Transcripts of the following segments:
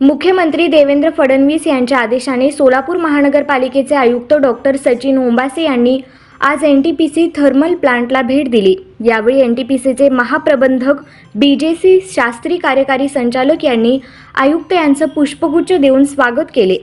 मुख्यमंत्री देवेंद्र फडणवीस यांच्या आदेशाने सोलापूर महानगरपालिकेचे आयुक्त डॉक्टर सचिन ओंबासे यांनी आज N T P C thermal प्लांटला भेट दिली. यावेळी एन टी पी सीचे महाप्रबंधक बी जे सी शास्त्री कार्यकारी संचालक यांनी आयुक्त यांचं पुष्पगुच्छ देऊन स्वागत केले.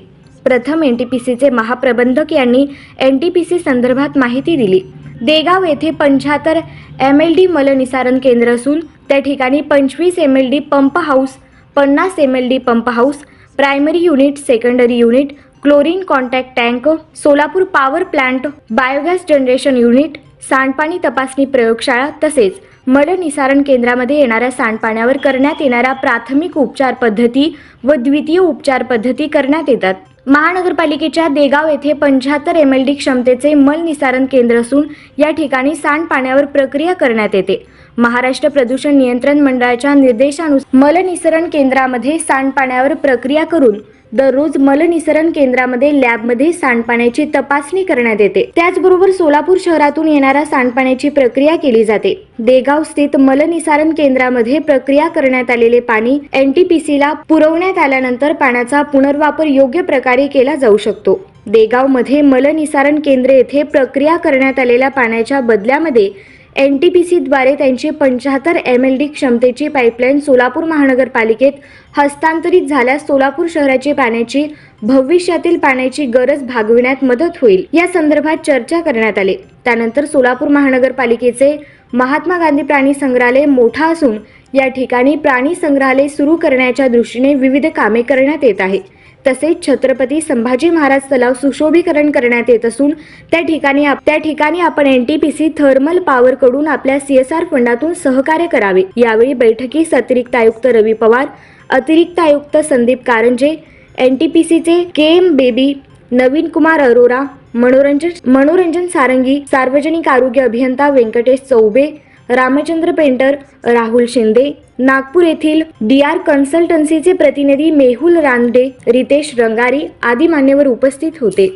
प्रथम एन टी पी सीचे महाप्रबंधक यांनी एन टी पी सी संदर्भात माहिती दिली. देगाव येथे पंच्याहत्तर एम एल डी मलनिसारण केंद्र असून त्या ठिकाणी पंचवीस M L D pump house पन्नास M L D pump house primary unit secondary unit chlorine contact tank Solapur power plant biogas generation unit सांडपाणी तपासणी प्रयोगशाळा तसेच मलनिसारण केंद्रामध्ये येणाऱ्या सांडपाण्यावर करण्यात येणाऱ्या प्राथमिक उपचार पद्धती व द्वितीय उपचार पद्धती करण्यात येतात. महानगरपालिकेच्या देगाव येथे पंच्याहत्तर एम एल डी क्षमतेचे मलनिसारण केंद्र असून या ठिकाणी सांडपाण्यावर प्रक्रिया करण्यात येते. महाराष्ट्र प्रदूषण नियंत्रण मंडळाच्या निर्देशानुसार मलनिसरण केंद्रामध्ये सांडपाण्यावर प्रक्रिया करून दररोज मलनिसरण केंद्रामध्ये लॅबमध्ये सांडपाण्याची तपासणी करण्यात येते. त्याचबरोबर सोलापूर शहरातून येणाऱ्या सांडपाण्याची प्रक्रिया केली जाते. देगाव स्थित मलनिसारण केंद्रामध्ये प्रक्रिया करण्यात आलेले पाणी एनटीपीसीला पुरवण्यात आल्यानंतर पाण्याचा पुनर्वापर योग्य प्रकारे केला जाऊ शकतो. देगावमध्ये मलनिसारण केंद्र येथे प्रक्रिया करण्यात आलेल्या पाण्याच्या बदल्यामध्ये एन टी पी सीद्वारे त्यांची पंच्याहत्तर एम एल डी क्षमतेची पाईपलाईन सोलापूर महानगरपालिकेत हस्तांतरित झाल्यास सोलापूर शहराची पाण्याची भविष्यातील पाण्याची गरज भागविण्यात मदत होईल या संदर्भात चर्चा करण्यात आली. त्यानंतर सोलापूर महानगरपालिकेचे महात्मा गांधी प्राणी संग्रहालय मोठा असून या ठिकाणी प्राणी संग्रहालय सुरू करण्याच्या दृष्टीने विविध कामे करण्यात येत आहे. तसेच छत्रपती संभाजी महाराज तलाव सुशोभीकरण करण्यात येत असून त्या ठिकाणी आप- त्या ठिकाणी आपण N T P C thermal power कडून आपल्या सी एस आर फंडातून सहकार्य करावे. यावेळी बैठकीस अतिरिक्त आयुक्त रवी पवार अतिरिक्त आयुक्त Sandeep Karanje N T P सीचे के एम बेबी नवीन कुमार अरोरा मनोरंजन मनोरंजन सारंगी सार्वजनिक आरोग्य अभियंता व्यंकटेश चौबे रामचंद्र पेंटर राहुल शिंदे नागपूर येथील डी आर कन्सल्टन्सीचे प्रतिनिधी मेहुल रानडे रितेश रंगारी आदी मान्यवर उपस्थित होते.